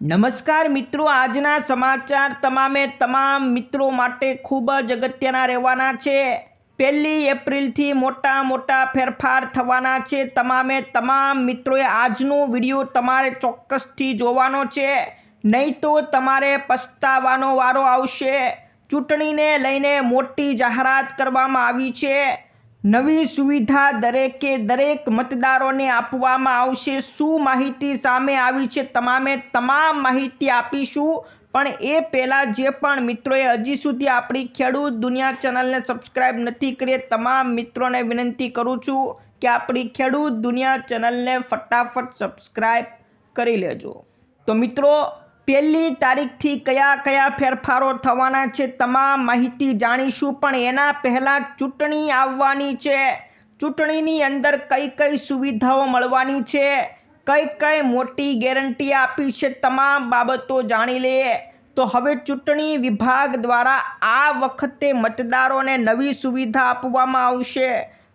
નમસ્કાર મિત્રો, આજના સમાચાર તમામે તમામ મિત્રો માટે ખૂબ જ અગત્યના રહેવાના છે. પહેલી એપ્રિલથી મોટા મોટા ફેરફાર થવાના છે. તમામે તમામ મિત્રોએ આજનો વીડિયો તમારે ચોક્કસથી જોવાનો છે. નહીં તો તમારે પસ્તાવાનો વારો આવશે. ચૂંટણીને લઈને મોટી જાહેરાત કરવામાં આવી છે. નવી સુવિધા દરેકે દરેક મતદારોને આપવામાં આવશે. શું માહિતી સામે આવી છે? તમામે તમામ માહિતી આપીશું. પણ એ પહેલાં જે પણ મિત્રોએ હજી સુધી આપણી ખેડૂત દુનિયા ચેનલને સબસ્ક્રાઈબ નથી કરી, તમામ મિત્રોને વિનંતી કરું છું કે આપણી ખેડૂત દુનિયા ચેનલને ફટાફટ સબસ્ક્રાઈબ કરી લેજો. તો મિત્રો પહેલી તારીખથી કયા કયા ફેરફારો થવાના છે તમામ માહિતી જાણીશું, પણ એના પહેલાં ચૂંટણી આવવાની છે. ચૂંટણીની અંદર કઈ કઈ સુવિધાઓ મળવાની છે? કઈ કઈ મોટી ગેરંટી આપી છે તમામ બાબતો જાણી લઈએ. તો હવે ચૂંટણી વિભાગ દ્વારા આ વખતે મતદારોને નવી સુવિધા આપવામાં આવશે.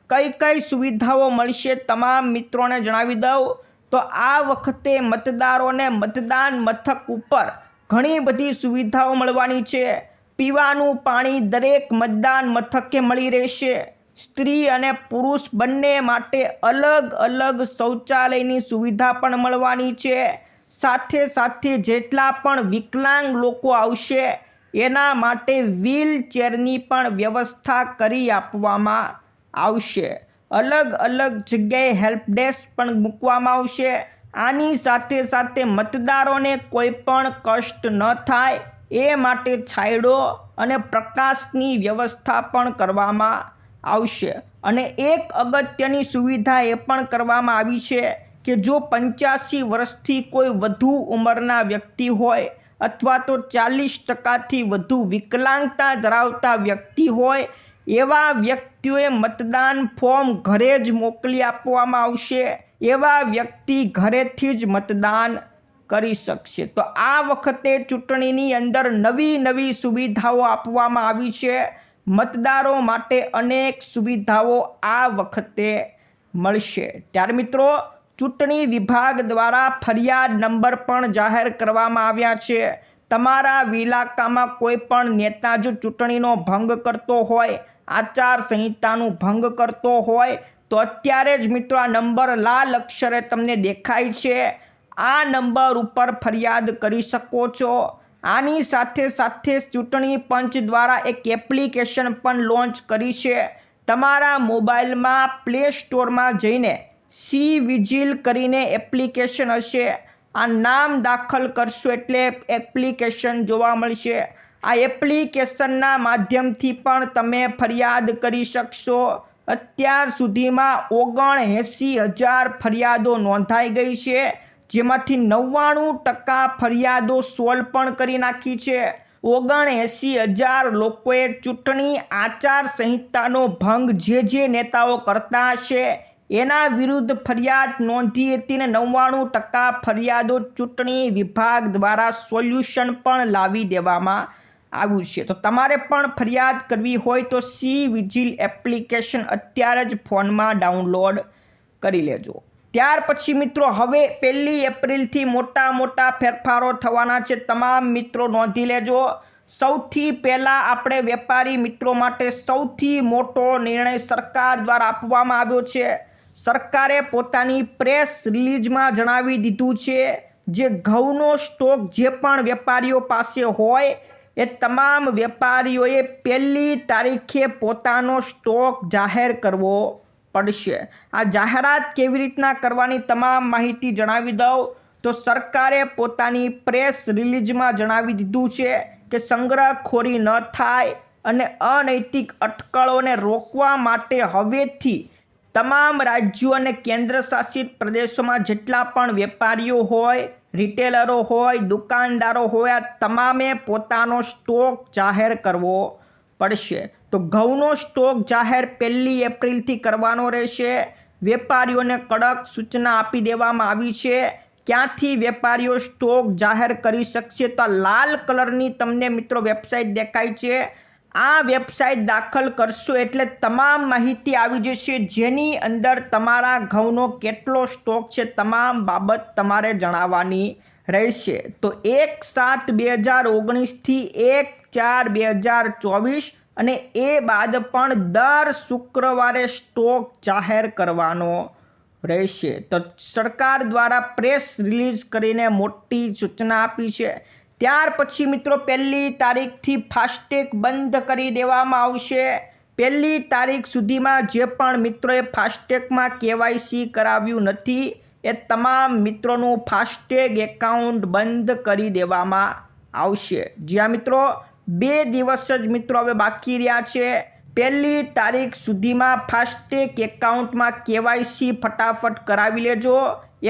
કઈ કઈ સુવિધાઓ મળશે તમામ મિત્રોને જણાવી દઉં. તો આ વખતે મતદારોને મતદાન મથક ઉપર ઘણી બધી સુવિધાઓ મળવાની છે. પીવાનું પાણી દરેક મતદાન મથકે મળી રહેશે. સ્ત્રી અને પુરુષ બંને માટે અલગ અલગ શૌચાલયની સુવિધા પણ મળવાની છે. સાથે સાથે જેટલા પણ વિકલાંગ લોકો આવશે, એના માટે વ્હીલ ચેરની પણ વ્યવસ્થા કરી આપવામાં આવશે. અલગ અલગ જગ્યાએ હેલ્પ ડેસ્ક પણ મૂકવામાં આવશે. આની સાથે સાથે મતદારોને કોઈ પણ કષ્ટ ન થાય, એ માટે છાંયડો અને પ્રકાશની વ્યવસ્થા પણ કરવામાં આવશે. અને એક અગત્યની સુવિધા એ પણ કરવામાં આવી છે કે જો પંચ્યાસી વર્ષથી કોઈ વધુ ઉંમરના વ્યક્તિ હોય અથવા તો ચાલીસ ટકાથી વધુ વિકલાંગતા ધરાવતા વ્યક્તિ હોય એવા વ્યક્તિઓએ મતદાન ફોર્મ ઘરે જ મોકલી આપવામાં આવશે. એવા વ્યક્તિ ઘરેથી જ મતદાન કરી શકશે. તો આ વખતે ચૂંટણીની અંદર નવી નવી સુવિધાઓ આપવામાં આવી છે. મતદારો માટે અનેક સુવિધાઓ આ વખતે મળશે. ત્યાર મિત્રો, ચૂંટણી વિભાગ દ્વારા ફરિયાદ નંબર પણ જાહેર કરવામાં આવ્યા છે. તમારા વિલાકામાં કોઈ પણ નેતા જો ચૂંટણીનો ભંગ કરતો હોય આચાર સંહિતાનું ભંગ કરતો હોય તો અત્યારે જ મિત્રો આ નંબર લાલ અક્ષરે તમને દેખાય છે. આ નંબર ઉપર ફરિયાદ કરી શકો છો. આની સાથે સાથે ચૂંટણી પંચ દ્વારા એક એપ્લિકેશન પણ લોન્ચ કરી છે. તમારા મોબાઈલમાં પ્લે સ્ટોરમાં જઈને સી વિજિલ કરીને એપ્લિકેશન હશે. આ નામ દાખલ કરશો એટલે એપ્લિકેશન જોવા મળશે. આ એપ્લિકેશનના માધ્યમથી પણ તમે ફરિયાદ કરી શકશો. અત્યાર સુધીમાં ઓગણ એંસી હજાર ફરિયાદો નોંધાઈ ગઈ છે, જેમાંથી નવ્વાણું ટકા ફરિયાદો સોલ્વ પણ કરી નાખી છે. ઓગણ એંસી હજાર લોકોએ ચૂંટણી આચાર સંહિતાનો ભંગ જે જે નેતાઓ કરતા હશે, એના વિરુદ્ધ ફરિયાદ નોંધી હતી ને નવ્વાણું ટકા ફરિયાદો ચૂંટણી વિભાગ દ્વારા સોલ્યુશન પણ લાવી દેવામાં આવ્યું છે. તો તમારે પણ ફરિયાદ કરવી હોય તો સી વિજિલ એપ્લિકેશન અત્યારે જ ફોનમાં ડાઉનલોડ કરી લેજો. ત્યાર પછી મિત્રો, હવે પહેલી એપ્રિલથી મોટા મોટા ફેરફારો થવાના છે. તમામ મિત્રો નોંધી લેજો. સૌથી પહેલાં આપણે વેપારી મિત્રો માટે સૌથી મોટો નિર્ણય સરકાર દ્વારા આપવામાં આવ્યો છે. સરકારે પોતાની પ્રેસ રિલીઝમાં જણાવી દીધું છે, જે ઘઉંનો સ્ટોક જે પણ વેપારીઓ પાસે હોય એ તમામ વેપારીઓએ પહેલી તારીખે પોતાનો સ્ટોક જાહેર કરવો પડશે. આ જાહેરાત કેવી રીતના કરવાની તમામ માહિતી જણાવી દઉં. તો સરકારે પોતાની પ્રેસ રિલીઝમાં જણાવી દીધું છે કે સંગ્રહખોરી ન થાય અને અનૈતિક અટકળોને રોકવા માટે હવેથી તમામ રાજ્યો અને કેન્દ્ર શાસિત પ્રદેશોમાં જેટલા પણ વેપારીઓ હોય રિટેલરો હોય, દુકાનદારો હોય તમામે પોતાનો સ્ટોક જાહેર કરવો પડશે. તો ઘઉંનો સ્ટોક જાહેર પહેલી એપ્રિલથી કરવાનો રહેશે. વેપારીઓને કડક સૂચના આપી દેવામાં આવી છે. ક્યાંથી વેપારીઓ સ્ટોક જાહેર કરી શકશે? તો આ લાલ કલરની તમને મિત્રો વેબસાઇટ દેખાય છે. આ વેબસાઇટ દાખલ કરશો એટલે તમામ માહિતી આવી જશે. જેની અંદર તમારા ઘઉંનો કેટલો સ્ટોક છે, તમામ બાબત તમારે જણાવવાની રહેશે. તો એક સાત બે હજાર ઓગણીસથી એક ચાર બે હજાર ચોવીસ અને એ બાદ પણ દર શુક્રવારે સ્ટોક જાહેર કરવાનો રહેશે. તો સરકાર દ્વારા પ્રેસ રિલીઝ કરીને મોટી સૂચના આપી છે. ત્યાર પછી મિત્રો પહેલી તારીખથી ફાસ્ટેગ બંધ કરી દેવામાં આવશે. પહેલી તારીખ સુધીમાં જે પણ મિત્રોએ ફાસ્ટેગમાં કેવાયસી કરાવ્યું નથી, એ તમામ મિત્રોનું ફાસ્ટેગ એકાઉન્ટ બંધ કરી દેવામાં આવશે. જ્યાં મિત્રો બે દિવસ જ મિત્રો હવે બાકી રહ્યા છે. પહેલી તારીખ સુધીમાં ફાસ્ટેગ એકાઉન્ટમાં કેવાયસી ફટાફટ કરાવી લેજો.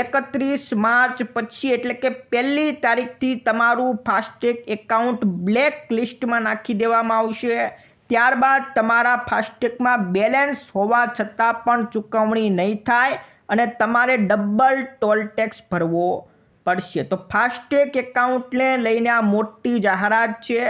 એકત્રીસ માર્ચ પછી, એટલે કે પહેલી તારીખથી તમારું ફાસ્ટેગ એકાઉન્ટ બ્લેક લિસ્ટમાં નાખી દેવામાં આવશે. ત્યારબાદ તમારા ફાસ્ટેગમાં બેલેન્સ હોવા છતાં પણ ચૂકવણી નહીં થાય અને તમારે ડબલ ટોલ ટેક્સ ભરવો પડશે. તો ફાસ્ટેગ એકાઉન્ટને લઈને આ મોટી જાહેરાત છે.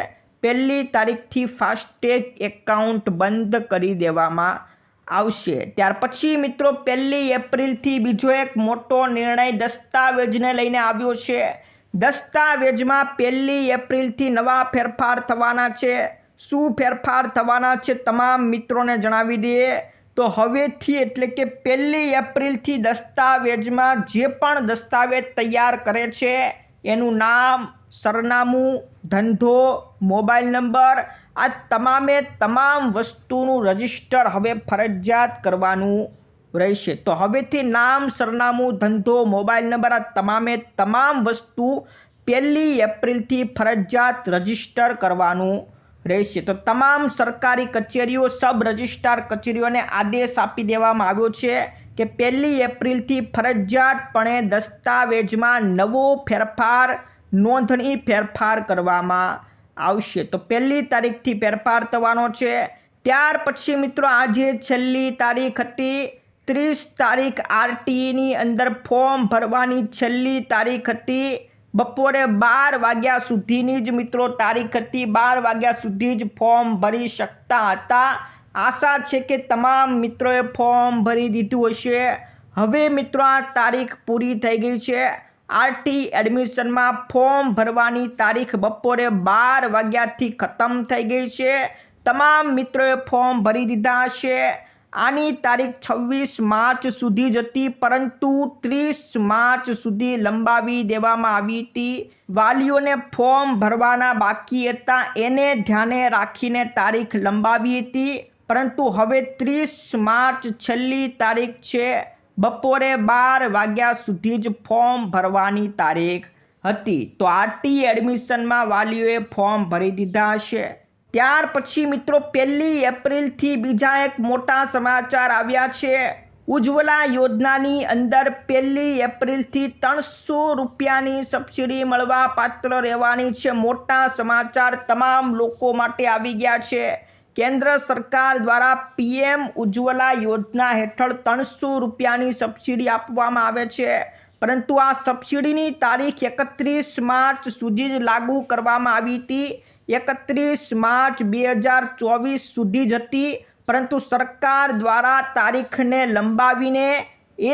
પહેલી તારીખથી ફાસ્ટેગ એકાઉન્ટ બંધ કરી દેવામાં આવશે. ત્યાર પછી મિત્રો, પહેલી એપ્રિલથી બીજો એક મોટો નિર્ણય દસ્તાવેજને લઈને આવ્યો છે. દસ્તાવેજમાં પહેલી એપ્રિલથી નવા ફેરફાર થવાના છે. શું ફેરફાર થવાના છે તમામ મિત્રોને જણાવી દઈએ. તો હવેથી એટલે કે પહેલી એપ્રિલથી દસ્તાવેજમાં જે પણ દસ્તાવેજ તૈયાર કરે છે, એનું નામ, સરનામું, ધંધો, મોબાઈલ નંબર આ તમામે તમામ વસ્તુનું રજિસ્ટર હવે ફરજિયાત કરવાનું રહેશે. તો હવેથી નામ, સરનામું, ધંધો, મોબાઈલ નંબર આ તમામે તમામ વસ્તુ પહેલી એપ્રિલથી ફરજિયાત રજિસ્ટર કરવાનું રહેશે. તો તમામ સરકારી કચેરીઓ, સબ રજિસ્ટ્રાર કચેરીઓને આદેશ આપી દેવામાં આવ્યો છે કે પહેલી એપ્રિલથી ફરજિયાતપણે દસ્તાવેજમાં નવો ફેરફાર, નોંધણી ફેરફાર કરવામાં આવશે. તો પહેલી તારીખથી ફેરફાર થવાનો છે. ત્યાર પછી મિત્રો આજે છેલ્લી તારીખ હતી. ત્રીસ તારીખ આરટીઈની અંદર ફોર્મ ભરવાની છેલ્લી તારીખ હતી. બપોરે બાર વાગ્યા સુધીની જ મિત્રો તારીખ હતી. બાર વાગ્યા સુધી જ ફોર્મ ભરી શકતા હતા. આશા છે કે તમામ મિત્રોએ ફોર્મ ભરી દીધું હશે. હવે મિત્રો આ તારીખ પૂરી થઈ ગઈ છે. આરટી એડમિશનમાં ફોર્મ ભરવાની તારીખ બપોરે બાર વાગ્યાથી ખતમ થઈ ગઈ છે. તમામ મિત્રોએ ફોર્મ ભરી દીધા હશે. આની તારીખ છવ્વીસ માર્ચ સુધી જ હતી, પરંતુ ત્રીસ માર્ચ સુધી લંબાવી દેવામાં આવી હતી. વાલીઓને ફોર્મ ભરવાના બાકી હતા, એને ધ્યાને રાખીને તારીખ લંબાવી હતી. પરંતુ હવે ત્રીસ માર્ચ છેલ્લી તારીખ છે. બપોરે બાર વાગ્યા સુધી જ ફોર્મ ભરવાની તારીખ હતી. તો આરટી એડમિશનમાં વાલીઓએ ફોર્મ ભરી દીધા હશે. ત્યાર પછી મિત્રો, પહેલી એપ્રિલથી બીજા એક મોટા સમાચાર આવ્યા છે. ઉજ્જવલા યોજનાની અંદર પહેલી એપ્રિલથી ત્રણસો રૂપિયાની સબસિડી મળવા પાત્ર રહેવાની છે. મોટા સમાચાર તમામ લોકો માટે આવી ગયા છે. કેન્દ્ર સરકાર દ્વારા પીએમ ઉજ્જવલા યોજના હેઠળ ત્રણસો રૂપિયાની સબસિડી આપવામાં આવે છે. પરંતુ આ સબસિડીની તારીખ એકત્રીસ માર્ચ સુધી જ લાગુ કરવામાં આવી હતી. એકત્રીસ માર્ચ બે હજાર ચોવીસ સુધી જ હતી. પરંતુ સરકાર દ્વારા તારીખને લંબાવીને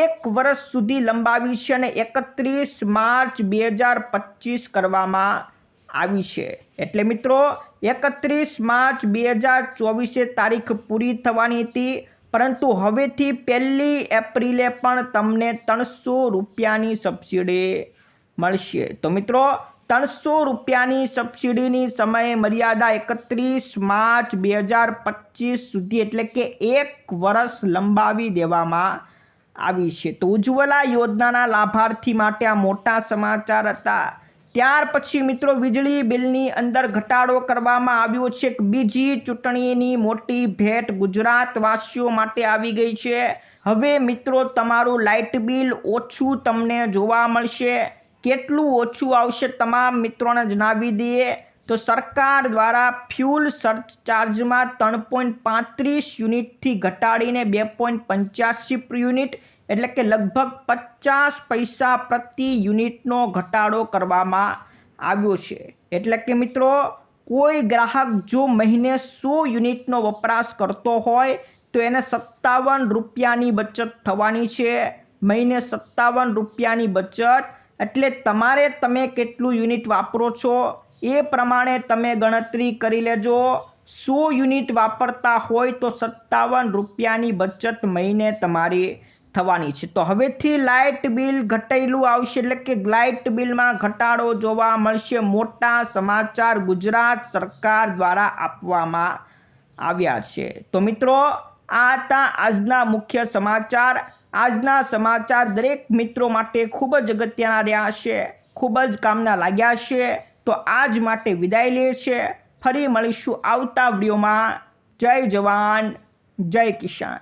એક વર્ષ સુધી લંબાવી છે અને એકત્રીસ માર્ચ બે હજાર પચીસ કરવામાં આવી છે. એટલે મિત્રો એકત્રીસ માર્ચ બે હજાર ચોવીસે તારીખ પૂરી થવાની હતી, પરંતુ હવેથી પહેલી એપ્રિલે પણ તમને ત્રણસો રૂપિયાની સબસિડી મળશે. તો મિત્રો, ત્રણસો રૂપિયાની સબસિડીની સમય મર્યાદા એકત્રીસ માર્ચ બે હજાર પચીસ સુધી એટલે કે એક વર્ષ લંબાવી દેવામાં આવી છે. તો ઉજ્જવલા યોજનાના લાભાર્થી માટે આ મોટા સમાચાર હતા. ત્યાર પછી મિત્રો વીજળી બિલની અંદર ઘટાડો કરવામાં આવ્યો છે. બીજી ચૂંટણીની મોટી ભેટ ગુજરાતવાસીઓ માટે આવી ગઈ છે. હવે મિત્રો તમારું લાઇટ બિલ ઓછું તમને જોવા મળશે. કેટલું ઓછું આવશે તમામ મિત્રોને જણાવી દઈએ. તો સરકાર દ્વારા ફ્યુલ સરચાર્જમાં ત્રણ પોઈન્ટ પાંત્રીસ યુનિટથી ઘટાડીને બે પોઈન્ટ પંચ્યાસી યુનિટ, એટલે કે લગભગ પચાસ પૈસા પ્રતિ યુનિટનો ઘટાડો કરવામાં આવ્યો છે. એટલે કે મિત્રો, કોઈ ગ્રાહક જો મહિને સો યુનિટનો વપરાશ કરતો હોય, તો એને સત્તાવન રૂપિયાની બચત થવાની છે. મહિને સત્તાવન રૂપિયાની બચત, એટલે તમારે તમે કેટલું યુનિટ વાપરો છો? એ પ્રમાણે તમે ગણતરી કરી લેજો. સો યુનિટ વાપરતા હોય તો સત્તાવન રૂપિયાની બચત મહિને તમારી થવાની છે. તો હવેથી લાઇટ બિલ ઘટેલું આવશે એટલે કે લાઇટ બિલમાં ઘટાડો જોવા મળશે મોટા સમાચાર ગુજરાત સરકાર દ્વારા આપવામાં આવ્યા છે. તો મિત્રો, આ હતા આજના મુખ્ય સમાચાર. આજના સમાચાર દરેક મિત્રો માટે ખૂબ જ અગત્યના રહ્યા છે. ખૂબ જ કામના લાગ્યા છે. તો આજ માટે વિદાય લે છે. ફરી મળીશું આવતા વિડીયોમાં. જય જવાન જય કિસાન.